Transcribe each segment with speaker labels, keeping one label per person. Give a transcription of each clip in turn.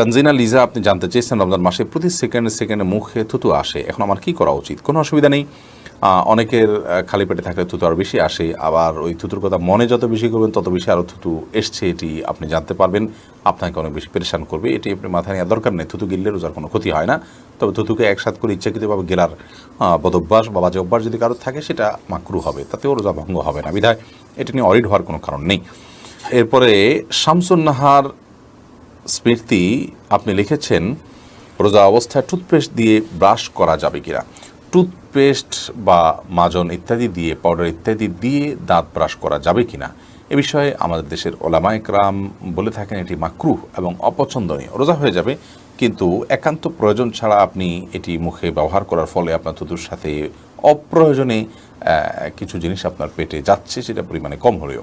Speaker 1: তানজিনা লিজা, আপনি জানতে চেয়েছেন রমজান মাসে প্রতি সেকেন্ডে সেকেন্ডে মুখে থুতু আসে। এখন আমার কি করা উচিত? কোনো অসুবিধা নেই। অনেকের খালি পেটে থাকলে থুতু আরও বেশি আসে। আবার ওই থুতুর কথা মনে যত বেশি করবেন, তত বেশি আরও থুতু এসছে, এটি আপনি জানতে পারবেন। আপনাকে অনেক বেশি পরেশান করবে। এটি আপনি মাথায় নেওয়ার দরকার নেই। থুতু গিললে রোজার কোনো ক্ষতি হয় না। তবে থুতুকে একসাথ করে ইচ্ছাকৃতভাবে গেলার বদভ্যাস বা বাজে অভ্যাস যদি কারোর থাকে, সেটা মাকরু হবে। তাতেও রোজা ভঙ্গ হবে না। বিধায় এটি নিয়ে অরিড হওয়ার কোনো কারণ নেই। এরপরে শামসুন নাহার স্মৃতি আপনি লিখেছেন, রোজা অবস্থায় টুথপেস্ট দিয়ে ব্রাশ করা যাবে কিনা? টুথপেস্ট বা মাজন ইত্যাদি দিয়ে পাউডার ইত্যাদি দিয়ে দাঁত ব্রাশ করা যাবে কিনা? এ বিষয়ে আমাদের দেশের ওলামাইকরাম বলে থাকেন এটি মাকরুহ এবং অপছন্দনীয়। রোজা হয়ে যাবে, কিন্তু একান্ত প্রয়োজন ছাড়া আপনি এটি মুখে ব্যবহার করার ফলে আপনার থুতুর সাথে অপ্রয়োজনে কিছু জিনিস আপনার পেটে যাচ্ছে, সেটা পরিমাণে কম হলেও।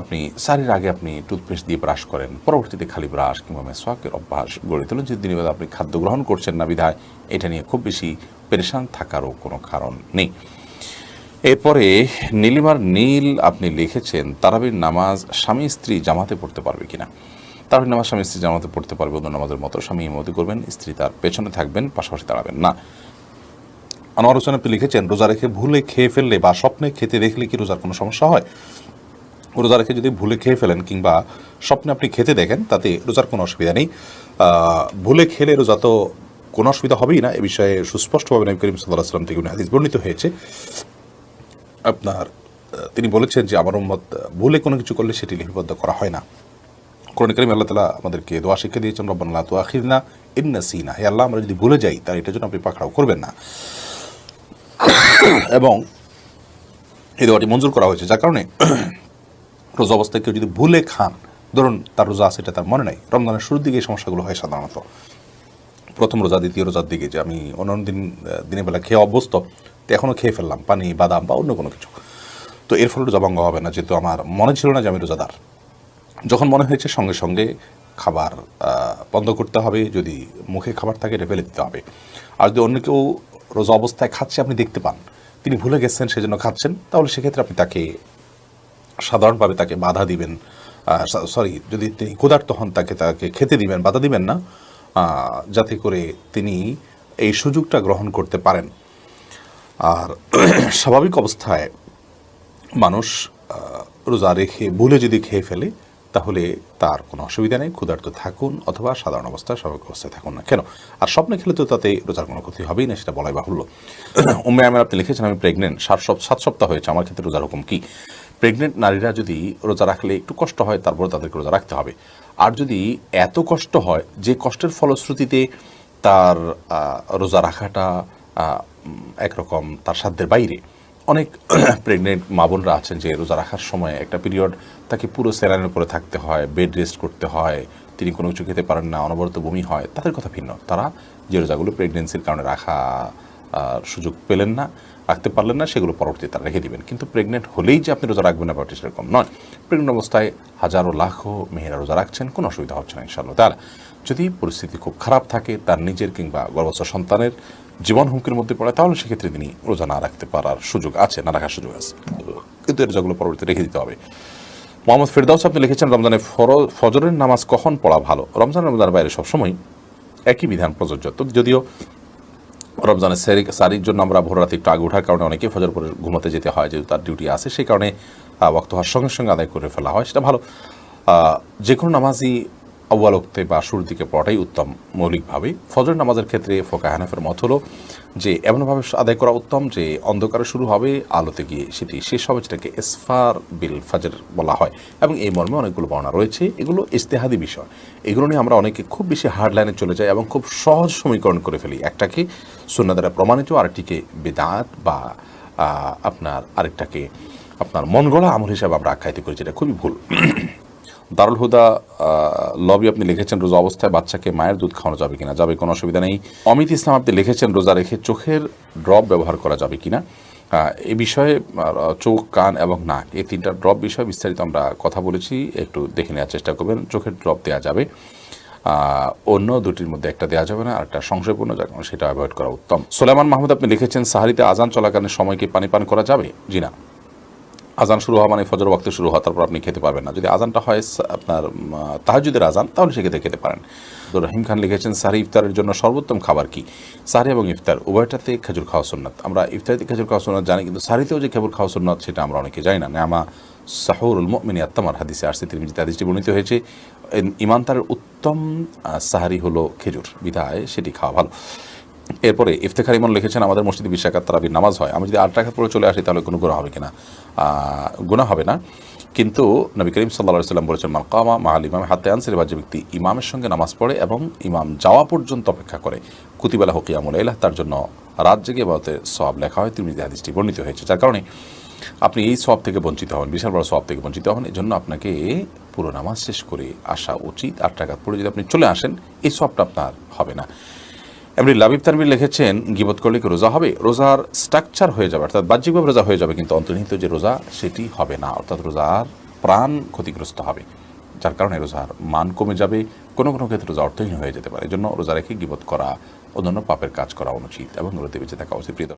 Speaker 1: আপনি সারির আগে আপনি টুথপেস্ট দিয়ে ব্রাশ করেন, পরবর্তীতে খালি ব্রাশ কিংবা মেসওয়াকের অভ্যাস গড়ে তোলেন। যে দিনের আপনি খাদ্য গ্রহণ করছেন না বিধায়, এটা নিয়ে খুব বেশি পেরেশান থাকারও কোনো কারণ নেই। এরপরে নীলিমার নীল আপনি লিখেছেন, তারাবির নামাজ স্বামী স্ত্রী জামাতে পড়তে পারবে কিনা? তারাবির নামাজ স্বামী স্ত্রী জামাতে পড়তে পারবে, অন্য নামাজের মতো স্বামী ইমতি করবেন, স্ত্রী তার পেছনে থাকবেন, পাশাপাশি দাঁড়াবেন না। আনোয়ার হোসেন আপনি লিখেছেন, রোজা রেখে ভুলে খেয়ে ফেললে বা স্বপ্নে খেতে দেখলে কি রোজার কোনো সমস্যা হয়? রোজা রেখে যদি ভুলে খেয়ে ফেলেন কিংবা স্বপ্নে আপনি খেতে দেখেন, তাতে রোজার কোনো অসুবিধা নেই। ভুলে খেলে রোজা তো কোনো অসুবিধা হবেই না। এ বিষয়ে সুস্পষ্টভাবে নবী করিম সাল্লাহ সাল্লাম থেকে হাদিস বর্ণিত হয়েছে। আপনার তিনি বলেছেন যে, আমার উম্মত ভুলে কোনো কিছু করলে সেটি লিপিবদ্ধ করা হয় না। কোরআন করিম আল্লাহ তালা আমাদেরকে দোয়া শিক্ষা দিয়েছেন রব্বান্লাহ তো আখির না ইন্না সিনা। হে আল্লাহ, আমরা যদি ভুলে যাই তার এটার জন্য আপনি পাকড়াও করবেন না। এবং এই দোয়াটি মঞ্জুর করা হয়েছে। যার কারণে রোজা অবস্থায় কেউ যদি ভুলে খান, ধরুন তার রোজা আছে, এটা তার মনে নাই। রমজানের শুরুর দিকে এই সমস্যাগুলো হয় সাধারণত। প্রথম রোজা, দ্বিতীয় রোজার দিকে যে আমি অন্যান্য দিন দিনের বেলা খেয়ে অভ্যস্ত, তো এখনও খেয়ে ফেললাম, পানি, বাদাম বা অন্য কোনো কিছু। তো এর ফলে রোজা ভঙ্গ হবে না, যেহেতু আমার মনে ছিল না যে আমি রোজাদার। যখন মনে হয়েছে, সঙ্গে সঙ্গে খাবার বন্ধ করতে হবে, যদি মুখে খাবার থাকে, এটা ফেলে দিতে হবে। আর যদি অন্য কেউ রোজা অবস্থায় খাচ্ছে, আপনি দেখতে পান, তিনি ভুলে গেছেন, সেজন্য খাচ্ছেন, তাহলে সেক্ষেত্রে আপনি তাকে সাধারণভাবে তাকে বাধা দিবেন সরি যদি তিনি ক্ষুধার্ত হন, তাকে তাকে খেতে দিবেন, বাধা দিবেন না যাতে করে তিনি এই সুযোগটা গ্রহণ করতে পারেন। আর স্বাভাবিক অবস্থায় মানুষ রোজা রেখে, ভুলে যদি খেয়ে ফেলে, তাহলে তার কোনো অসুবিধা নেই, ক্ষুধার্ত থাকুন অথবা সাধারণ অবস্থায় স্বাভাবিক অবস্থায় থাকুন না কেন? আর স্বপ্নে খেলে তো তাতে রোজার কোনো ক্ষতি হবেই না, সেটা বলাই বাহুল্য। উম্মে আমার আপনি লিখেছেন, আমি প্রেগনেন্ট সাত সাত সপ্তাহ হয়েছে, আমার ক্ষেত্রে রোজার হুকুম কি? প্রেগনেন্ট নারীরা যদি রোজা রাখলে একটু কষ্ট হয় তারপরে তাদেরকে রোজা রাখতে হবে। আর যদি এত কষ্ট হয়, যে কষ্টের ফলশ্রুতিতে তার রোজা রাখাটা একরকম তার সাধ্যের বাইরে। অনেক প্রেগনেন্ট মা বোনরা আছেন যে রোজা রাখার সময় একটা পিরিয়ড তাকে পুরো স্যালাইনের উপরে থাকতে হয় বেড রেস্ট করতে হয়, তিনি কোনো কিছু খেতে পারেন না, অনবরত বমি হয়, তাদের কথা ভিন্ন। তারা যে রোজাগুলো প্রেগনেন্সির কারণে রাখা সুযোগ পেলেন না, রাখতে পারলেন না, সেগুলো পরবর্তীতে তারা রেখে দিবেন। কিন্তু প্রেগনেন্ট হলেই যে আপনি রোজা রাখবেন না, ব্যাপারটি সেরকম নয়। প্রেগনেন্ট অবস্থায় হাজারো লাখো মেয়েরা রোজা রাখছেন, কোনো অসুবিধা হচ্ছে না, ইনশাআল্লাহ তার যদি পরিস্থিতি খুব খারাপ থাকে, তার নিজের কিংবা গর্ভস্থ সন্তানের জীবন হুমকির মধ্যে পড়ে, তাহলে সেক্ষেত্রে তিনি রোজা না রাখতে পারার সুযোগ আছে, না রাখার সুযোগ আছে। কিন্তু এর রোজাগুলো পরবর্তীতে রেখে দিতে হবে। মোহাম্মদ ফেরদাউস, আপনি লিখেছেন, রমজানে ফজরের নামাজ কখন পড়া ভালো? রমজান, রমজানের বাইরে সবসময় একই বিধান প্রযোজ্য। যদিও রমজানের সারি, সারির জন্য আমরা ভোর রাতে একটু আগে ওঠার কারণে অনেকে ফজর পরে ঘুমাতে যেতে হয়, যেহেতু তার ডিউটি আছে, সেই কারণে ওয়াক্ত হওয়ার সঙ্গে সঙ্গে আদায় করে ফেলা হয়, সেটা ভালো। যে কোনো নামাজই আউ্বাল ওক্তে বা শুরুর দিকে পড়াটাই উত্তম মৌলিকভাবে। ফজর নামাজের ক্ষেত্রে ফোকা হানাফের মত হলো যে, এমনভাবে আদায় করা উত্তম যে, অন্ধকারে শুরু হবে, আলোতে গিয়ে সেটি শেষ হবে, যেটাকে এসফার বিল ফাজের বলা হয়। এবং এই মর্মে অনেকগুলো বর্ণনা রয়েছে। এগুলো ইস্তেহাদি বিষয়। এগুলো নিয়ে আমরা অনেকে খুব বেশি হার্ড লাইনে চলে যাই এবং খুব সহজ সমীকরণ করে ফেলি। একটাকে শূন্য দ্বারা প্রমাণিত, আরেকটিকে বেদাত বা আপনার আরেকটাকে আপনার মন গড়া আমল হিসাবে আমরা আখ্যায়িত করি, যেটা খুবই ভুল। দারুল হুদা লবি আপনি লিখেছেন রোজা অবস্থায় বাচ্চাকে মায়ের দুধ খাওয়ানো যাবে কিনা? যাবে, কোনো অসুবিধা নেই। অমিত ইসলাম আপনি লিখেছেন রোজা রেখে চোখের ড্রপ ব্যবহার করা যাবে কিনা? এই বিষয়ে চোখ, কান এবং নাক, এই তিনটা ড্রপ বিষয়ে বিস্তারিত আমরা কথা বলেছি। একটু দেখে নেওয়ার চেষ্টা করবেন। চোখের ড্রপ দেওয়া যাবে। অন্য দুটির মধ্যে একটা দেওয়া যাবে না, আর একটা সংশয়পূর্ণ কারণে সেটা অ্যাভয়েড করা উত্তম। সোলেমান মাহমুদ আপনি লিখেছেন, সাহারিতে আজান চলাকালীন সময় কি পানি পান করা যাবে? জি না। আজান শুরু হওয়া মানে ফজর ওয়াক্তে শুরু হওয়া, তারপর আপনি খেতে পারবেন না। যদি আজানটা হয়, আপনার তাহাজুদের আজান, তাহলে সেক্ষেত্রে খেতে পারেন। তো রহিম খান লিখেছেন সারি ইফতারের জন্য সর্বোত্তম খাবার কি? সারি এবং ইফতার উভয়টাতে খেজুর খাওয়া সুন্নাত। আমরা ইফতারিতে খেজুর খাওয়া সুন্নাত জানি, কিন্তু সারিতেও যে খেজুর খাওয়া সুন্নাত, সেটা আমরা অনেকে জানি না। নামা সাহুরুল মিনি আত্মামার হাদিসে আসছে তিনি হাদিসটি বর্ণিত হয়েছে, ইমানদারের উত্তম সাহারি হলো খেজুর, বিধায় সেটি খাওয়া ভালো। এরপরে ইফতেখার ইমন লিখেছেন, আমাদের মসজিদে বিশ রাকাত তারাবির নামাজ হয়। আমি যদি আট টাকা পরে চলে আসি, তাহলে কোনো গুণা হবে কিনা? গুণা হবে না। কিন্তু নবী করিম সাল্লা সাল্লাম বলেছেন মাকামা মাহাল ইমাম হাতে আনসের বা যে ব্যক্তি ইমামের সঙ্গে নামাজ পড়ে এবং ইমাম যাওয়া পর্যন্ত অপেক্ষা করে কুতিবেলা হকিয়ামুল এলাহ তার জন্য রাত জেগে বাতে সব লেখা হয়। তিনি হাদিসটি বর্ণিত হয়েছে। যার কারণে আপনি এই সব থেকে বঞ্চিত হন বিশাল বড় সব থেকে বঞ্চিত হন এই জন্য আপনাকে পুরো নামাজ শেষ করে আসা উচিত। আট টাকা পরে যদি আপনি চলে আসেন, এই সবটা আপনার হবে না। এমনি লাবিব তানবির লিখেছেন, গিবত করলে কি রোজা হবে? রোজার স্ট্রাকচার হয়ে যাবে, অর্থাৎ বাহ্যিকভাবে রোজা হয়ে যাবে, কিন্তু অন্তর্নিহিত যে রোজা, সেটি হবে না। অর্থাৎ রোজার প্রাণ ক্ষতিগ্রস্ত হবে, যার কারণে রোজার মান কমে যাবে, কোনো কোনো ক্ষেত্রে রোজা অর্থহীন হয়ে যেতে পারে। এই জন্য রোজা রেখে গিবত করা অন্যান্য পাপের কাজ করা অনুচিত এবং রোদে বেঁচে থাকা উচিত।